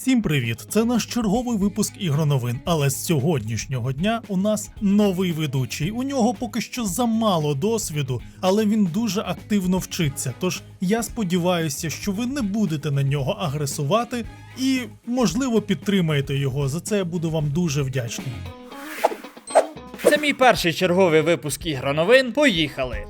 Всім привіт! Це наш черговий випуск ігроновин. Але з сьогоднішнього дня у нас новий ведучий. У нього поки що замало досвіду, але він дуже активно вчиться. Тож я сподіваюся, що ви не будете на нього агресувати і, можливо, підтримаєте його. За це я буду вам дуже вдячний. Це мій перший черговий випуск ігроновин. Поїхали!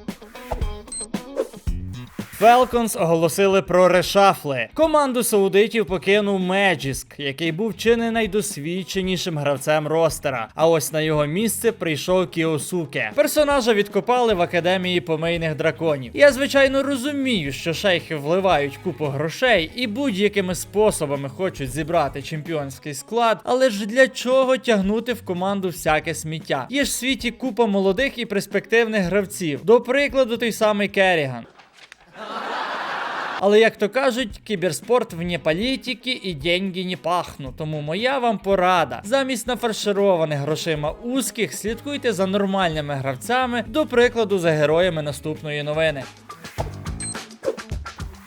Falcons оголосили про решафли. Команду саудитів покинув Меджіск, який був чи не найдосвідченішим гравцем ростера. А ось на його місце прийшов Кіосуке. Персонажа відкопали в академії помийних драконів. Я звичайно розумію, що шейхи вливають купу грошей і будь-якими способами хочуть зібрати чемпіонський склад, але ж для чого тягнути в команду всяке сміття? Є ж в світі купа молодих і перспективних гравців. До прикладу, той самий Керіган. Але як то кажуть, кіберспорт вне політики і деньги не пахнуть. Тому моя вам порада. Замість нафаршированих грошима узких, слідкуйте за нормальними гравцями, до прикладу, за героями наступної новини.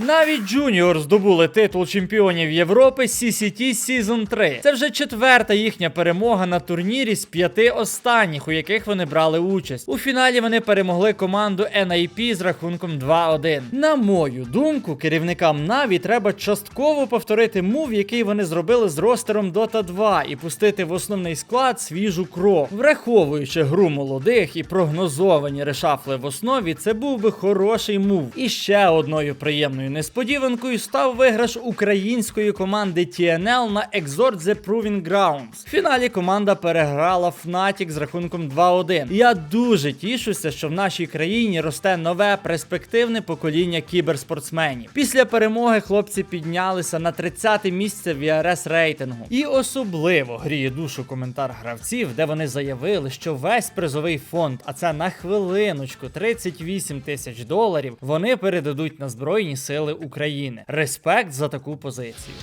Навіть Junior здобули титул чемпіонів Європи CCT Season 3. Це вже четверта їхня перемога на турнірі з п'яти останніх, у яких вони брали участь. У фіналі вони перемогли команду NIP з рахунком 2-1. На мою думку, керівникам Наві треба частково повторити мув, який вони зробили з ростером Dota 2, і пустити в основний склад свіжу кров. Враховуючи гру молодих і прогнозовані решафли в основі, це був би хороший мув. І ще одною приємною несподіванкою став виграш української команди TNL на Exort The Proving Grounds. В фіналі команда переграла Fnatic з рахунком 2-1. Я дуже тішуся, що в нашій країні росте нове перспективне покоління кіберспортсменів. Після перемоги хлопці піднялися на 30 місце в VRS рейтингу. І особливо гріє душу коментар гравців, де вони заявили, що весь призовий фонд, а це на хвилиночку 38 тисяч доларів, вони передадуть на Збройні Сили України. Респект за таку позицію.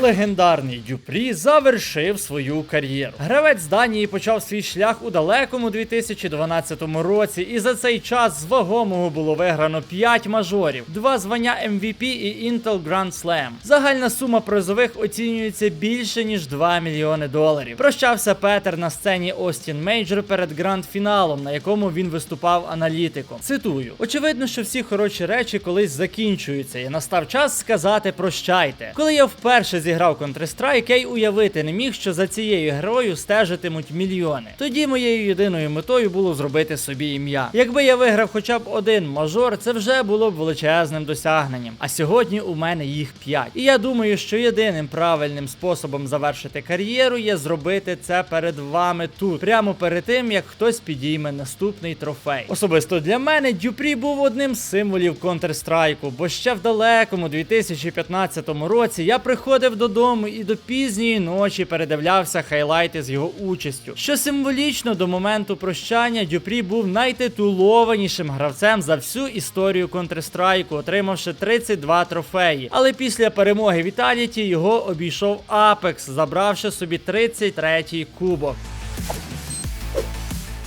Легендарний Дюпрі завершив свою кар'єру. Гравець Данії почав свій шлях у далекому 2012 році, і за цей час з вагомого було виграно 5 мажорів, 2 звання MVP і Intel Grand Slam. Загальна сума призових оцінюється більше ніж 2 мільйони доларів. Прощався Петер на сцені Остін Мейджор перед гранд-фіналом, на якому він виступав аналітиком. Цитую: очевидно, що всі хороші речі колись закінчуються, і настав час сказати прощайте. Коли я вперше зіграв Counter-Strike, я й уявити не міг, що за цією грою стежитимуть мільйони. Тоді моєю єдиною метою було зробити собі ім'я. Якби я виграв хоча б один мажор, це вже було б величезним досягненням. А сьогодні у мене їх п'ять. І я думаю, що єдиним правильним способом завершити кар'єру є зробити це перед вами тут, прямо перед тим як хтось підійме наступний трофей. Особисто для мене Дюпрі був одним з символів Counter-Strike, бо ще в далекому 2015 році я приходив додому і до пізньої ночі передивлявся хайлайти з його участю. Що символічно до моменту прощання Дюпрі був найтитулованішим гравцем за всю історію Counter-Strike, отримавши 32 трофеї. Але після перемоги Віталіті його обійшов Apex, забравши собі 33-й кубок.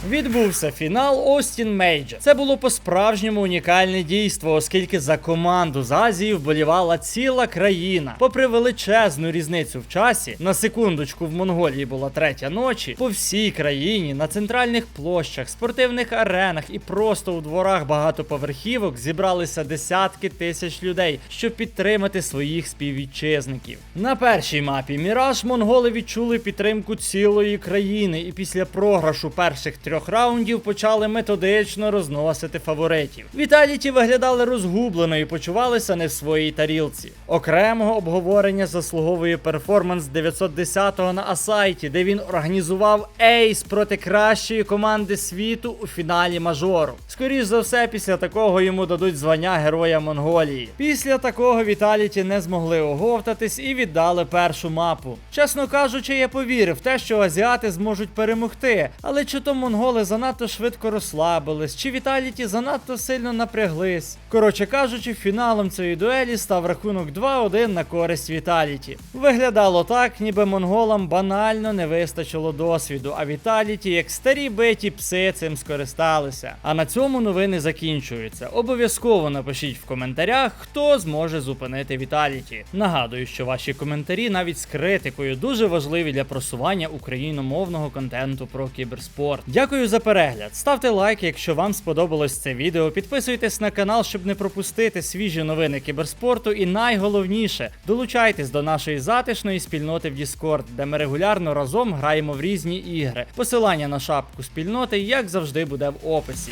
Відбувся фінал Остін Мейджор. Це було по-справжньому унікальне дійство, оскільки за команду з Азії вболівала ціла країна. Попри величезну різницю в часі, на секундочку в Монголії була третя ночі. По всій країні на центральних площах, спортивних аренах і просто у дворах багатоповерхівок зібралися десятки тисяч людей, щоб підтримати своїх співвітчизників. На першій мапі Міраж монголи відчули підтримку цілої країни, і після програшу перших трьох раундів почали методично розносити фаворитів. Віталіті виглядали розгублено і почувалися не в своїй тарілці. Окремого обговорення заслуговує перформанс 910-го на Асайті, де він організував ейс проти кращої команди світу у фіналі мажору. Скоріш за все, після такого йому дадуть звання Героя Монголії. Після такого Віталіті не змогли оговтатись і віддали першу мапу. Чесно кажучи, я повірив в те, що азіати зможуть перемогти, але чи то монголи монголи занадто швидко розслабились, чи Віталіті занадто сильно напряглись. Коротше кажучи, фіналом цієї дуелі став рахунок 2-1 на користь Віталіті. Виглядало так, ніби монголам банально не вистачило досвіду, а Віталіті, як старі биті пси, цим скористалися. А на цьому новини закінчуються. Обов'язково напишіть в коментарях, хто зможе зупинити Віталіті. Нагадую, що ваші коментарі навіть з критикою дуже важливі для просування україномовного контенту про кіберспорт. Дякую за перегляд. Ставте лайк, якщо вам сподобалось це відео. Підписуйтесь на канал, щоб не пропустити свіжі новини кіберспорту. І найголовніше, долучайтесь до нашої затишної спільноти в Discord, де ми регулярно разом граємо в різні ігри. Посилання на шапку спільноти, як завжди, буде в описі.